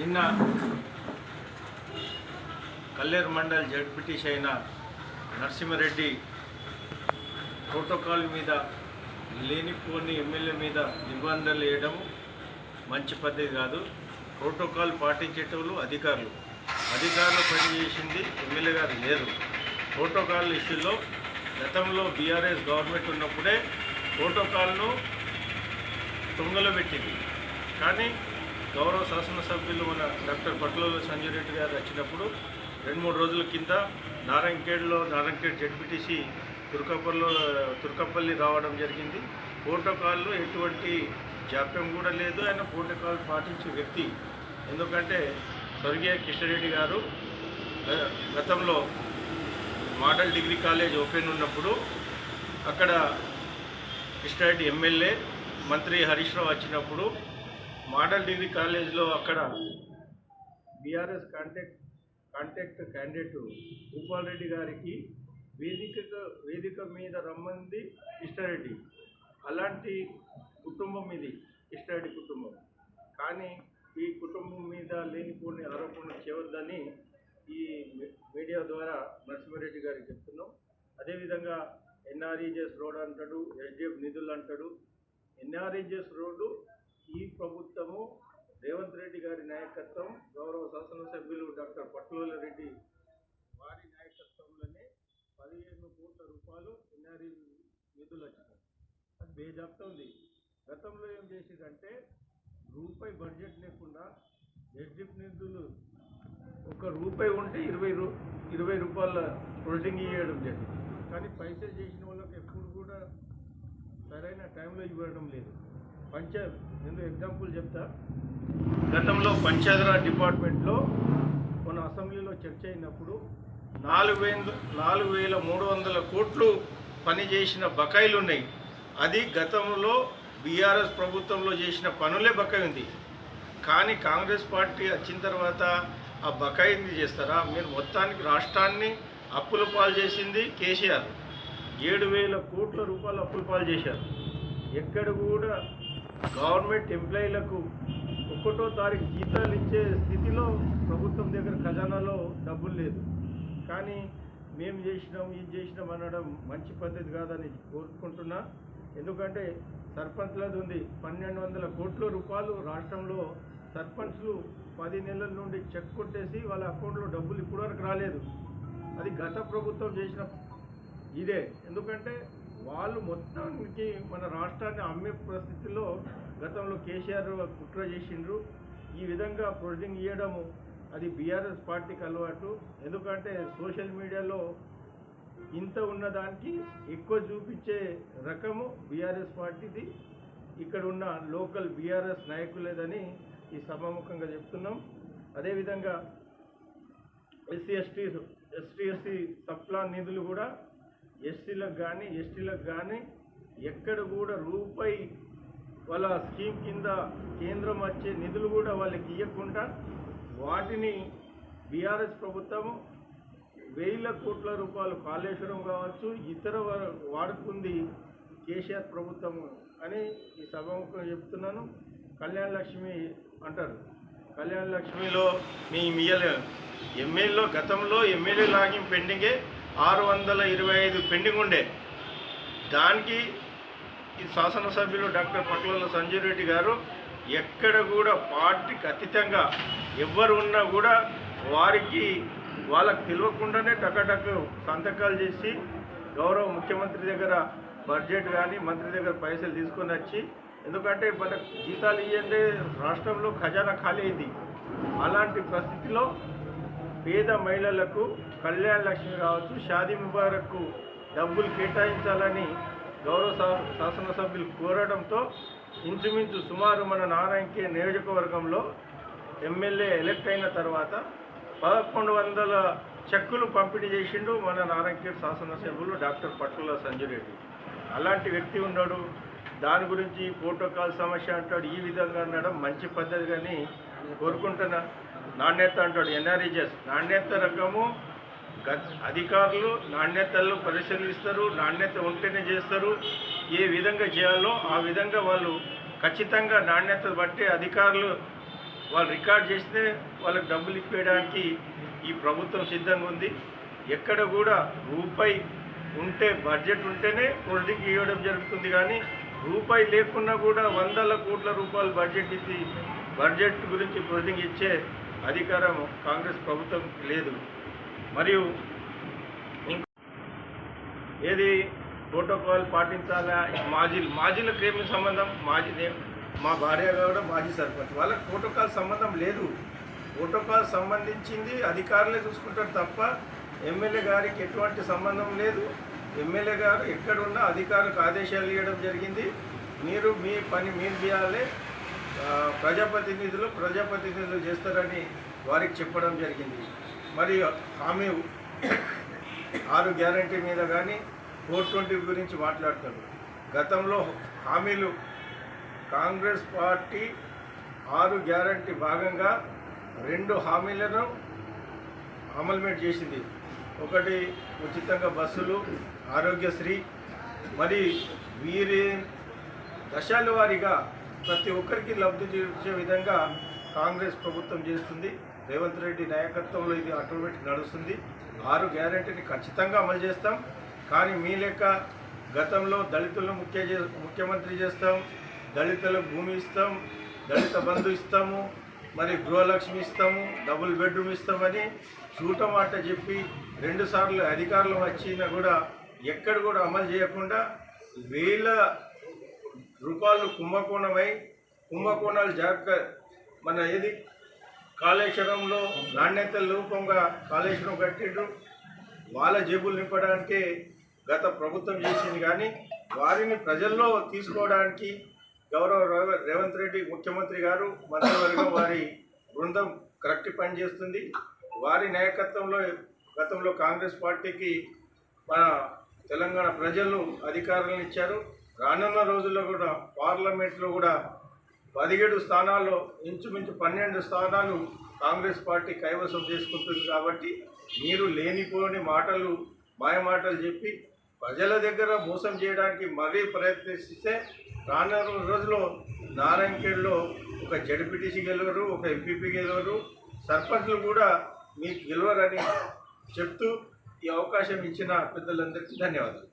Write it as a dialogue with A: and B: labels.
A: నిన్న కల్లేరు మండల్ జడ్పీటీసీ అయిన నరసింహారెడ్డి ప్రోటోకాల్ మీద లేనిపోని ఎమ్మెల్యే మీద నిబంధనలు వేయడం మంచి పద్ధతి కాదు. ప్రోటోకాల్ పాటించేటోళ్ళు అధికారులు. అధికారులు పనిచేసింది ఎమ్మెల్యే గారు లేరు ప్రోటోకాల్ ఇష్యూలో గతంలో బీఆర్ఎస్ గవర్నమెంట్ ఉన్నప్పుడే ప్రోటోకాల్ను తుంగలో పెట్టింది. కానీ గౌరవ శాసనసభ్యులు మన డాక్టర్ పట్ల సంజయ్ రెడ్డి గారు వచ్చినప్పుడు రెండు మూడు రోజుల కింద నారాయణఖేడ్లో నారాయణఖేడ్ జడ్పీటీసీ తుర్కపల్లిలో తుర్కపల్లి రావడం జరిగింది. ప్రోటోకాల్లో ఎటువంటి జాప్యం కూడా లేదు. ఆయన ప్రోటోకాల్ పాటించే వ్యక్తి. ఎందుకంటే స్వర్గీయ కిషన్రెడ్డి గారు గ- గతంలో మోడల్ డిగ్రీ కాలేజ్ ఓపెన్ ఉన్నప్పుడు అక్కడ కిష్ణారెడ్డి ఎమ్మెల్యే మంత్రి హరీష్ రావు వచ్చినప్పుడు మోడల్ డిగ్రీ కాలేజ్లో అక్కడ BRS contact contact candidate Bhupal Reddy గారికి వేదిక వేదిక మీద రమ్మంది కృష్ణారెడ్డి అలాంటి కుటుంబం ఇది కృష్ణారెడ్డి కుటుంబం. కానీ ఈ కుటుంబం మీద లేనిపోని ఆరోపణలు చేయవద్దని ఈ మీడియా ద్వారా నరసింహారెడ్డి గారికి చెప్తున్నాం. అదేవిధంగా ఎన్ఆర్ఈజెస్ రోడ్ అంటాడు ఎస్డిఎఫ్ నిధులు అంటాడు. ఎన్ఆర్ఈజెస్ రోడ్డు ఈ ప్రభుత్వము రేవంత్ రెడ్డి గారి నాయకత్వం గౌరవ శాసనసభ్యులు డాక్టర్ పట్లోల రెడ్డి వారి నాయకత్వంలోనే పదిహేను కోట్ల రూపాయలు ఎన్ఆర్ఈ నిధులు వచ్చినాయి. అది బేజాప్తుంది గతంలో ఏం చేసిందంటే రూపాయి బడ్జెట్ లేకుండా ఎడ్జిప్ నిధులు ఒక రూపాయి ఉంటే ఇరవై రూ ఇరవై రూపాయల ప్రొడక్టింగ్ ఇవ్వడం జరిగింది. కానీ పైసలు చేసిన వాళ్ళకి ఎప్పుడు కూడా సరైన టైంలో ఇవ్వడం లేదు. పంచ నేను ఎగ్జాంపుల్ చెప్తా? గతంలో పంచాయతీరాజ్ డిపార్ట్మెంట్లో మన అసెంబ్లీలో చర్చ అయినప్పుడు నాలుగు వేల నాలుగు వేల మూడు వందల కోట్లు పనిచేసిన బకాయిలు ఉన్నాయి. అది గతంలో బీఆర్ఎస్ ప్రభుత్వంలో చేసిన పనులే బకాయి ఉంది. కానీ కాంగ్రెస్ పార్టీ వచ్చిన తర్వాత ఆ బకాయిని చేస్తారా? మీరు మొత్తానికి రాష్ట్రాన్ని అప్పుల పాలు చేసింది కేసీఆర్. ఏడు వేల కోట్ల రూపాయలు అప్పుల పాలు చేశారు. ఎక్కడ కూడా గవర్నమెంట్ ఎంప్లాయీలకు ఒకటో తారీఖు జీతాలు ఇచ్చే స్థితిలో ప్రభుత్వం దగ్గర ఖజానాలో డబ్బులు లేదు. కానీ మేము చేసినాం ఇది చేసినాం అనడం మంచి పద్ధతి కాదని కోరుకుంటున్నా. ఎందుకంటే సర్పంచ్లది ఉంది పన్నెండు వందల కోట్ల రూపాయలు రాష్ట్రంలో సర్పంచ్లు పది నెలల నుండి చెక్ కొట్టేసి వాళ్ళ అకౌంట్లో డబ్బులు ఇప్పటివరకు రాలేదు. అది గత ప్రభుత్వం చేసిన ఇదే. ఎందుకంటే వాళ్ళు మొత్తానికి మన రాష్ట్రాన్ని అమ్మే పరిస్థితిలో గతంలో కేసీఆర్ కుట్ర చేసిండ్రు. ఈ విధంగా ప్రొసీడింగ్ ఇవ్వడము అది బీఆర్ఎస్ పార్టీకి అలవాటు. ఎందుకంటే సోషల్ మీడియాలో ఇంత ఉన్నదానికి ఎక్కువ చూపించే రకము బీఆర్ఎస్ పార్టీది. ఇక్కడ ఉన్న లోకల్ బీఆర్ఎస్ నాయకులేదని ఈ సభాముఖంగా చెప్తున్నాం. అదేవిధంగా SC ST ST SC sub plan నిధులు కూడా ఎస్సీలకు కానీ ఎస్టీలకు కానీ ఎక్కడ కూడా రూపాయి వాళ్ళ స్కీమ్ కింద కేంద్రం వచ్చే నిధులు కూడా వాళ్ళకి ఇవ్వకుండా వాటిని బీఆర్ఎస్ ప్రభుత్వం వేల కోట్ల రూపాయలు కాళేశ్వరం కావచ్చు ఇతర వాడుకుంది కేసీఆర్ ప్రభుత్వం అని ఈ సభకు చెప్తున్నాను. కళ్యాణ లక్ష్మి అంటారు. కళ్యాణ లక్ష్మిలో మీ మియలే ఎమ్మెల్యేలో గతంలో ఎమ్మెల్యే లాగిన్ పెండింగే ఆరు వందల ఇరవై ఐదు పెండింగ్ ఉండే. దానికి ఈ శాసనసభ్యులు డాక్టర్ పట్ల సంజయ్ రెడ్డి గారు ఎక్కడ కూడా పార్టీకి అతీతంగా ఎవ్వరు ఉన్నా కూడా వారికి వాళ్ళకి తెలియకుండానే టకటక సంతకాలు చేసి గౌరవ ముఖ్యమంత్రి దగ్గర బడ్జెట్ కానీ మంత్రి దగ్గర పైసలు తీసుకొని వచ్చి ఎందుకంటే మన జీతాలు ఇవ్వండి రాష్ట్రంలో ఖజానా ఖాళీ అయింది. అలాంటి పరిస్థితిలో పేద మహిళలకు కళ్యాణ లక్ష్మి కావచ్చు షాదీ ముబారక్కు డబ్బులు కేటాయించాలని గౌరవ శాసనసభ్యులు కోరడంతో ఇంచుమించు సుమారు మన నారాయణకే నియోజకవర్గంలో ఎమ్మెల్యే ఎలక్ట్ అయిన తర్వాత పదకొండు వందల చెక్కులు పంపిణీ చేసిండు మన నారాయణఖేడ్ శాసనసభ్యులు డాక్టర్ పట్టుల సంజయ్ రెడ్డి అలాంటి వ్యక్తి ఉన్నాడు. దాని గురించి ప్రోటోకాల్ సమస్య అంటాడు. ఈ విధంగా అనడం మంచి పద్ధతి కానీ కోరుకుంటున్నా. నాణ్యత అంటాడు ఎన్ఆర్ఈజెస్. నాణ్యత రకము అధికారులు నాణ్యతలు పరిశీలిస్తారు నాణ్యత ఉంటేనే చేస్తారు. ఏ విధంగా చేయాలో ఆ విధంగా వాళ్ళు ఖచ్చితంగా నాణ్యత బట్టి అధికారులు వాళ్ళు రికార్డ్ చేస్తే వాళ్ళకి డబ్బులు ఇప్పేయడానికి ఈ ప్రభుత్వం సిద్ధంగా ఉంది. ఎక్కడ కూడా రూపాయి ఉంటే బడ్జెట్ ఉంటేనే పొలిటిక్ ఇవ్వడం జరుగుతుంది కానీ రూపాయి లేకున్నా కూడా వందల కోట్ల రూపాయలు బడ్జెట్ ఇది బడ్జెట్ గురించి పొలిటింగ్ ఇచ్చే అధికారం కాంగ్రెస్ ప్రభుత్వం లేదు. మరియు ఏది ప్రోటోకాల్ పాటించాలా? మాజీలు మాజీలకు ఏమి సంబంధం? మాజీ మా భార్య కూడా మాజీ సర్పంచ్. వాళ్ళకి ప్రోటోకాల్ సంబంధం లేదు. ప్రోటోకాల్ సంబంధించింది అధికారులే చూసుకుంటారు తప్ప ఎమ్మెల్యే గారికి ఎటువంటి సంబంధం లేదు. ఎమ్మెల్యే గారు ఎక్కడున్నా అధికారులకు ఆదేశాలు ఇవ్వడం జరిగింది. మీరు మీ పని మీరు చేయాలి. ప్రజాప్రతినిధులు ప్రజాప్రతినిధులు చేస్తారని వారికి చెప్పడం జరిగింది. మరి హామీ ఆరు గ్యారంటీ మీద కానీ ఫోర్ ట్వంటీ గురించి మాట్లాడతారు. గతంలో హామీలు కాంగ్రెస్ పార్టీ ఆరు గ్యారంటీ భాగంగా రెండు హామీలను అమల్మెంట్ చేసింది. ఒకటి ఉచితంగా బస్సులు ఆరోగ్యశ్రీ మరి వీరి దశాల వారీగా ప్రతి ఒక్కరికి లబ్ధి చేసే విధంగా కాంగ్రెస్ ప్రభుత్వం చేస్తుంది. రేవంత్ రెడ్డి నాయకత్వంలో ఇది ఆటోమేటిక్ నడుస్తుంది. ఆరు గ్యారెంటీని ఖచ్చితంగా అమలు చేస్తాం. కానీ మీ లెక్క గతంలో దళితులను ముఖ్య చే- ముఖ్యమంత్రి చేస్తాం. దళితులకు భూమి ఇస్తాం. దళిత బంధు ఇస్తాము. మరి గృహలక్ష్మి ఇస్తాము. డబుల్ బెడ్రూమ్ ఇస్తామని చూట మాట చెప్పి రెండుసార్లు అధికారులు వచ్చినా కూడా ఎక్కడ కూడా అమలు చేయకుండా వేల రూపాయలు కుంభకోణమై కుంభకోణాలు జాగ్రత్త మన ఏది? కాళేశ్వరంలో నాణ్యత రూపంగా కాళేశ్వరం కట్టిండ్రు. వాళ్ళ జేబులు నింపడానికి గత ప్రభుత్వం చేసింది కానీ వారిని ప్రజల్లో తీసుకోవడానికి గౌరవ రేవ- రేవంత్ రెడ్డి ముఖ్యమంత్రి గారు మంత్రివర్గం వారి బృందం కరెక్ట్ పనిచేస్తుంది వారి నాయకత్వంలో గతంలో కాంగ్రెస్ పార్టీకి మన తెలంగాణ ప్రజలు అధికారులను ఇచ్చారు. రానున్న రోజుల్లో కూడా పార్లమెంట్లో కూడా పదిహేడు స్థానాల్లో ఇంచుమించు పన్నెండు స్థానాలు కాంగ్రెస్ పార్టీ కైవసం చేసుకుంటుంది కాబట్టి మీరు లేనిపోని మాటలు మాయ మాటలు చెప్పి ప్రజల దగ్గర మోసం చేయడానికి మరీ ప్రయత్నిస్తే రానున్న రోజుల్లో నారాయణఖేడ్లో ఒక జడ్పీటీసీ గెలవరు ఒక ఎంపీపీ గెలవరు సర్పంచ్లు కూడా మీకు గెలవరని చెప్తూ ఈ అవకాశం ఇచ్చిన పెద్దలందరికీ ధన్యవాదాలు.